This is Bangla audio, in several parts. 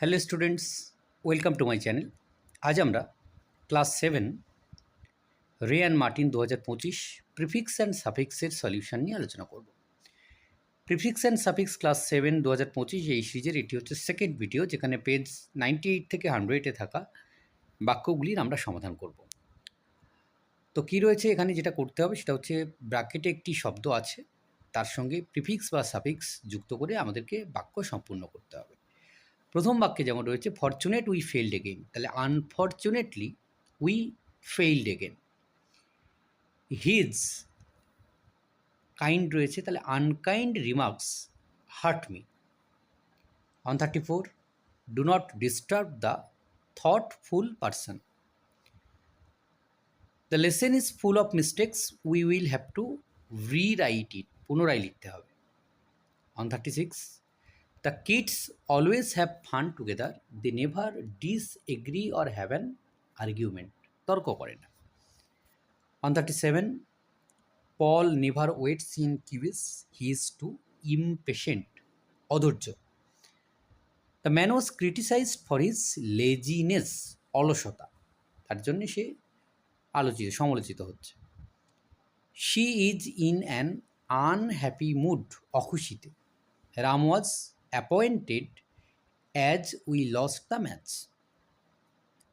Hello students welcome to my channel আজ আমরা class seven Wren and Martin দু হাজার পঁচিশ প্রিফিক্স অ্যান্ড সাফিক্সের সলিউশন নিয়ে আলোচনা করব prefix and suffix class seven দু হাজার পঁচিশ এই সিরিজের এটি হচ্ছে সেকেন্ড ভিডিও যেখানে পেজ নাইনটি এইট থেকে হান্ড্রেডে থাকা বাক্যগুলির আমরা সমাধান করব তো কী রয়েছে এখানে যেটা করতে হবে সেটা হচ্ছে ব্র্যাকেটে একটি শব্দ আছে তার সঙ্গে প্রিফিক্স বা সাফিক্স যুক্ত করে আমাদেরকে বাক্য সম্পূর্ণ করতে হবে প্রথম বাক্যে যেমন রয়েছে ফর্চুনেট উই ফেলড এগেন তাহলে unfortunately we failed again his kind রয়েছে তাহলে unkind remarks hurt me one thirty four do not disturb the thoughtful person the lesson is full of mistakes we will have to write it পুনরায় লিখতে হবে one thirty six the kids always have fun together they never disagree or have an argument তর্ক করে না one thirty seven Paul never waits in queues he is too impatient অধৈর্য the man was criticised for his laziness অলসতা তার জন্যে সে আলোচিত সমালোচিত হচ্ছে she is in an unhappy mood অখুশিতে Ram was appointed as we lost the match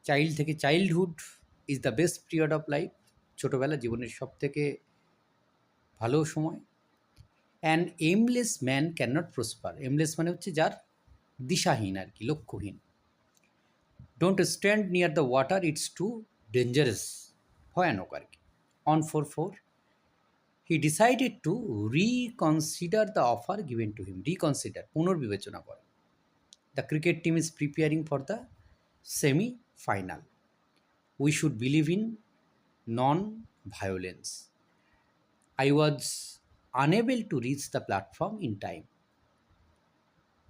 child থেকে childhood is the best period of life ছোটোবেলা জীবনের সব থেকে ভালো সময় and aimless man can not prosper aimless মানে হচ্ছে যার দিশাহীন আর কি লক্ষ্যহীন don't stand near the water it's too dangerous ভয়ানক আর কি one four four He decided to reconsider the offer given to him. Reconsider, punorbibechona kora. The cricket team is preparing for the semi-final. We should believe in non-violence. I was unable to reach the platform in time.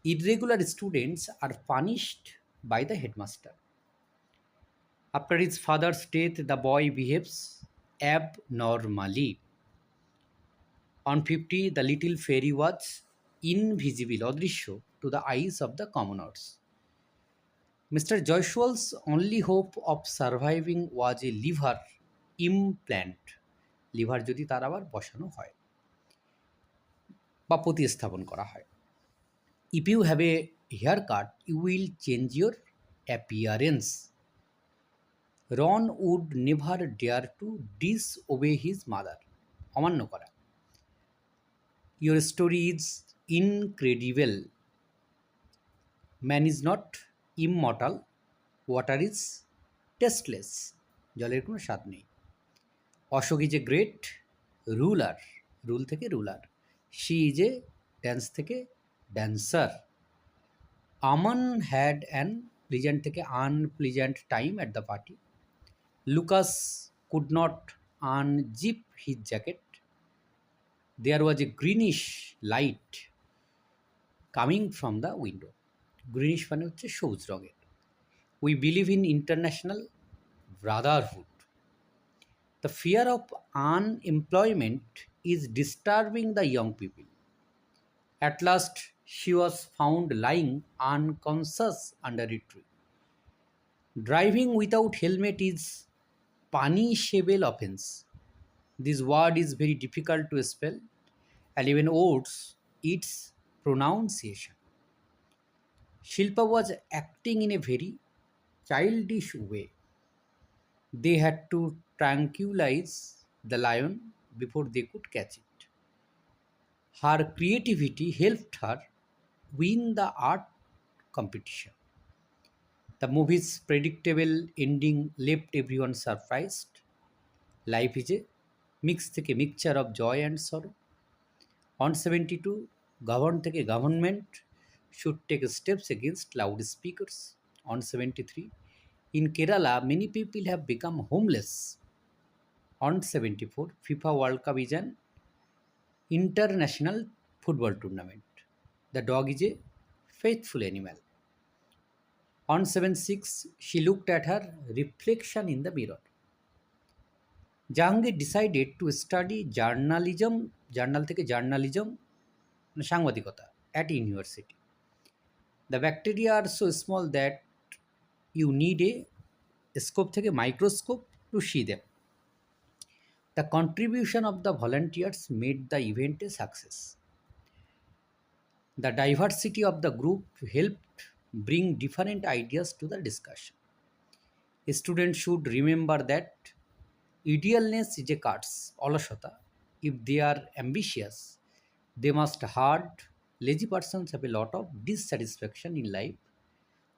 Irregular students are punished by the headmaster. After his father's death, the boy behaves abnormally. One fifty the little fairy was invisible অদৃশ্য to the eyes of the commoners mister Jaiswal's only hope of surviving was a liver implant liver যদি তার আবার বসানো হয় বা প্রতিস্থাপন করা হয় if you have a haircut you will change your appearance Ron would never dare to disobey his mother অমান্য করা your story is incredible man is not immortal water is tasteless জলের কোনো স্বাদ নেই Ashok is a great ruler rule থেকে ruler she is a dance থেকে dancer Aman had an pleasant থেকে unpleasant time at the party Lucas could not unzip his jacket there was a greenish light coming from the window greenish মানে হচ্ছে সবুজ রঙের we believe in international brotherhood the fear of unemployment is disturbing the young people at last she was found lying unconscious under a tree. Driving without helmet is punishable offense. This word is very difficult to spell. Alvin Oates its pronunciation. Shilpa was acting in a very childish way. They had to tranquilize the lion before they could catch it. Her creativity helped her win the art competition. The movie's predictable ending left everyone surprised. Life is a mix, a mixture of joy and sorrow. On seventy two govern থেকে government should take steps against loudspeakers. On 73, in Kerala, many people have become homeless. On 74, FIFA World Cup is an international football tournament. The dog is a faithful animal. On 76, she looked at her reflection in the mirror. Jahangir decided to study journalism journal থেকে জার্নালিজম মানে সাংবাদিকতা at university the bacteria are so small that you need a scope থেকে microscope to see them the contribution of the volunteers made the event a success the diversity of the group helped bring different ideas to the discussion student should remember that idleness is a curse অলসতা if they are ambitious, they must hard. Lazy persons have a lot of dissatisfaction in life.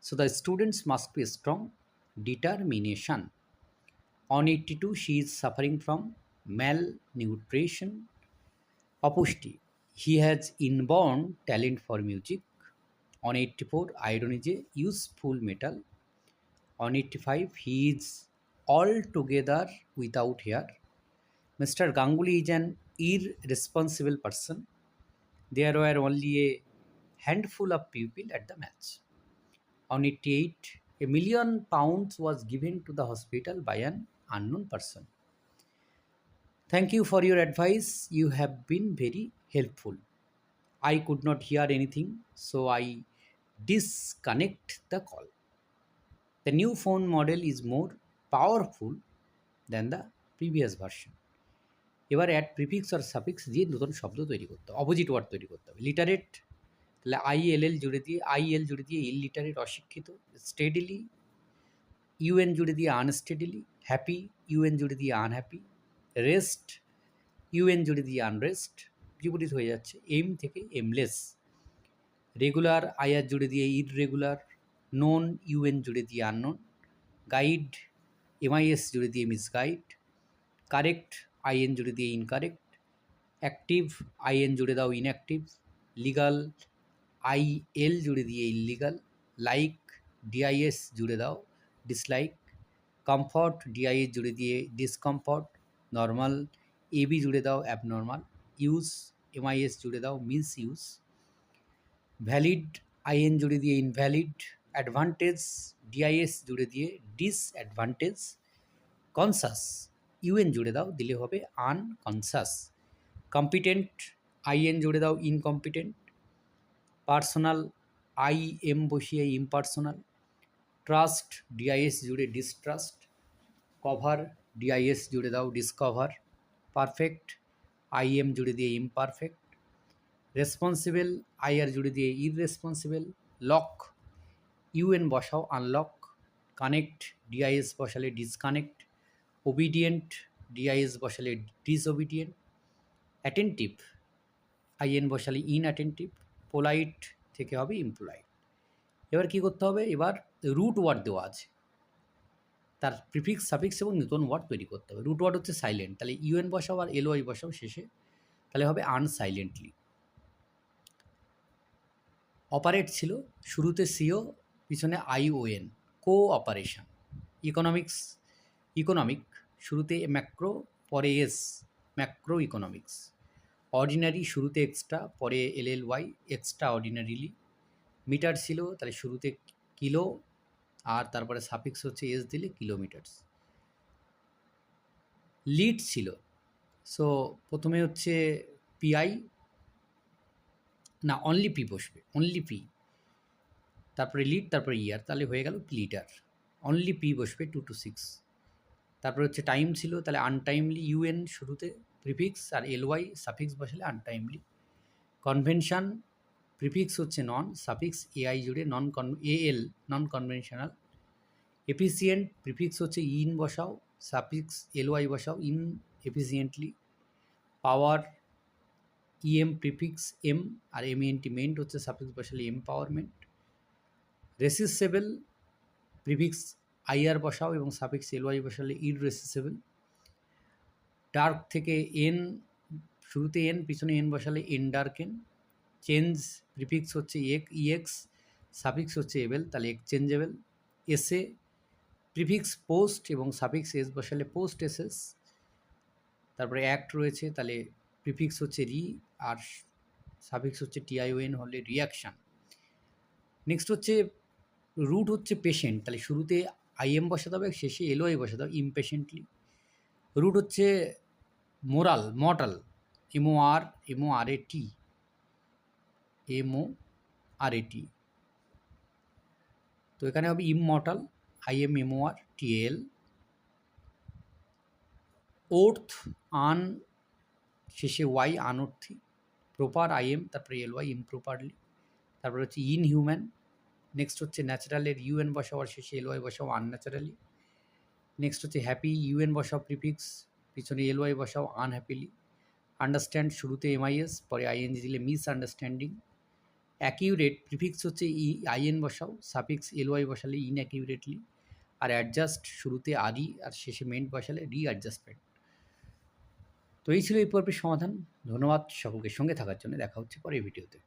So the students must be strong determination. On 82, she is suffering from malnutrition, aposti. He has inborn talent for music. On 84, iron is a useful metal. On 85, he is altogether without hair. Mr. Ganguly is an irresponsible person. There were only a handful of people at the match. On 88, a million pounds was given to the hospital by an unknown person. Thank you for your advice. You have been very helpful. I could not hear anything, so I disconnect the call. The new phone model is more powerful than the previous version. এবার অ্যাড প্রিফিক্স আর সাফিক্স দিয়ে নতুন শব্দ তৈরি করতে হবে অপোজিট ওয়ার্ড তৈরি করতে হবে লিটারেট তাহলে আই এল জুড়ে দিয়ে আইএল জুড়ে দিয়ে ইলিটারেট অশিক্ষিত স্টেডিলি ইউএন জুড়ে দিয়ে আনস্টেডিলি হ্যাপি ইউএন জুড়ে দিয়ে আনহ্যাপি রেস্ট ইউএন জুড়ে দিয়ে আনরেস্ট বিপরীত হয়ে যাচ্ছে এম থেকে এমলেস রেগুলার আয়ার জুড়ে দিয়ে ইররেগুলার নন ইউএন জুড়ে দিয়ে আননোন গাইড এমআইএস জুড়ে দিয়ে মিসগাইড কারেক্ট আইএন জুড়ে দিয়ে ইনকারেক্ট অ্যাক্টিভ আইএন জুড়ে দাও ইনঅ্যাক্টিভ লিগাল আই এল জুড়ে দিয়ে ইললিগাল লাইক ডিআইএস জুড়ে দাও ডিসলাইক কমফর্ট ডিআইএস জুড়ে দিয়ে ডিসকমফর্ট নর্মাল এবি জুড়ে দাও অ্যাবনর্মাল ইউজ এমআইএস জুড়ে দাও মিন্স ইউজ ভ্যালিড আইএন জুড়ে দিয়ে ইনভ্যালিড অ্যাডভান্টেজ ডিআইএস জুড়ে দিয়ে ডিসঅ্যাডভান্টেজ কনসাস ইউএন জুড়ে দাও দিলে হবে আনকনসাস কম্পিটেন্ট আইএন জুড়ে দাও ইনকম্পিটেন্ট পার্সোনাল আই এম বসিয়ে ইমপার্সোনাল ট্রাস্ট ডিআইএস জুড়ে ডিসট্রাস্ট কভার ডিআইএস জুড়ে দাও ডিসকভার পারফেক্ট আই এম জুড়ে দিয়ে ইমপারফেক্ট রেসপন্সিবল আইআর জুড়ে দিয়ে ইররেসপন্সিবল লক ইউএন বসাও আনলক কানেক্ট ডিআইএস বসালে ডিসকানেক্ট ওবিডিয়েন্ট ডিআইএস বসালে ডিসওবিডিয়েন্ট অ্যাটেন্টিভ আইএন বসালে ইন অ্যাটেন্টিভ পোলাইট থেকে হবে ইমপ্লয়েড এবার কি করতে হবে এবার রুট ওয়ার্ড দেওয়া আছে তার প্রিফিক্স সাফিক্স এবং নতুন ওয়ার্ড তৈরি করতে হবে রুট ওয়ার্ড হচ্ছে সাইলেন্ট তাহলে ইউএন বসাও আর এলওয়াই বসাও শেষে তাহলে হবে আনসাইলেন্টলি অপারেট ছিল শুরুতে সিও পিছনে আইওএন কো অপারেশন ইকোনমিক্স ইকোনমিক শুরুতে ম্যাক্রো পরে এস ম্যাক্রো ইকোনমিক্স অর্ডিনারি শুরুতে এক্সট্রা পরে L L Y extraordinarily metre ছিল তাহলে শুরুতে কিলো আর তারপরে সাফিক্স হচ্ছে এস দিলে কিলোমিটার্স লিড ছিল সো প্রথমে হচ্ছে পিআই না অনলি পি বসবে অনলি পি তারপরে লিড তারপরে ইয়ার তাহলে হয়ে গেল লিটার অনলি পি বসবে টু টু সিক্স তারপরে হচ্ছে টাইম ছিল তাহলে আনটাইমলি ইউএন শুরুতে প্রিফিক্স আর এলওয়াই সাফিক্স বসালে আনটাইমলি কনভেনশান প্রিফিক্স হচ্ছে নন সাফিক্স এআই জুড়ে non con AL non conventional efficient prefix হচ্ছে ইন বসাও সাফিক্স এলওয়াই বসাও inefficiently power EM prefix M আর এমএনটিমেন্ট হচ্ছে সাফিক্স বসালে এম্পাওয়ারমেন্ট রেসিসেবল প্রিফিক্স আইআর বসাও এবং সাফিক্স এলওয়াই বসালে ইররেসিসেবল ডার্ক থেকে এন শুরুতে এন পিছনে এন বসালে EN dark EN change prefix হচ্ছে এক ইএক্স সাফিক্স হচ্ছে এবেল তাহলে এক্সচেঞ্জেবেল এসে প্রিফিক্স পোস্ট এবং সাফিক্স এস বসালে পোস্ট এসএস তারপরে অ্যাক্ট রয়েছে তাহলে প্রিফিক্স হচ্ছে রি আর সাফিক্স হচ্ছে টিআইওএন হলে রিয়াকশান নেক্সট হচ্ছে রুট হচ্ছে পেশেন্ট তাহলে শুরুতে আইএম বসাতে হবে শেষে এলো আই বসাতে হবে ইমপেশেন্টলি রুট হচ্ছে moral mortal MO R MO R A T MO R A T তো এখানে হবে immortal I M MO R T L worth un শেষে Y unworthy proper I M তারপরে এল ওয়াই ইমপ্রপারলি তারপরে হচ্ছে ইনহিউম্যান নেক্সট হচ্ছে ন্যাচারালের ইউএন বসাও আর শেষে এলওয়াই বসাও আনন্যাচারালি নেক্সট হচ্ছে হ্যাপি ইউএন বসাও প্রিফিক্স পিছনে এলওয়াই বসাও আনহ্যাপিলি আন্ডারস্ট্যান্ড শুরুতে এমআইএস পরে আইএনজি দিলে মিস আন্ডারস্ট্যান্ডিং অ্যাকিউরেট প্রিফিক্স হচ্ছে ই আইএন বসাও সাফিক্স এলওয়াই বসালে ইন অ্যাকিউরেটলি আর অ্যাডজাস্ট শুরুতে আদি আর শেষে মেন্ট বসালে রি অ্যাডজাস্টমেন্ট তো এই ছিল এই পর্বের সমাধান ধন্যবাদ সকলকে সঙ্গে থাকার জন্য দেখা হচ্ছে পরের ভিডিওতে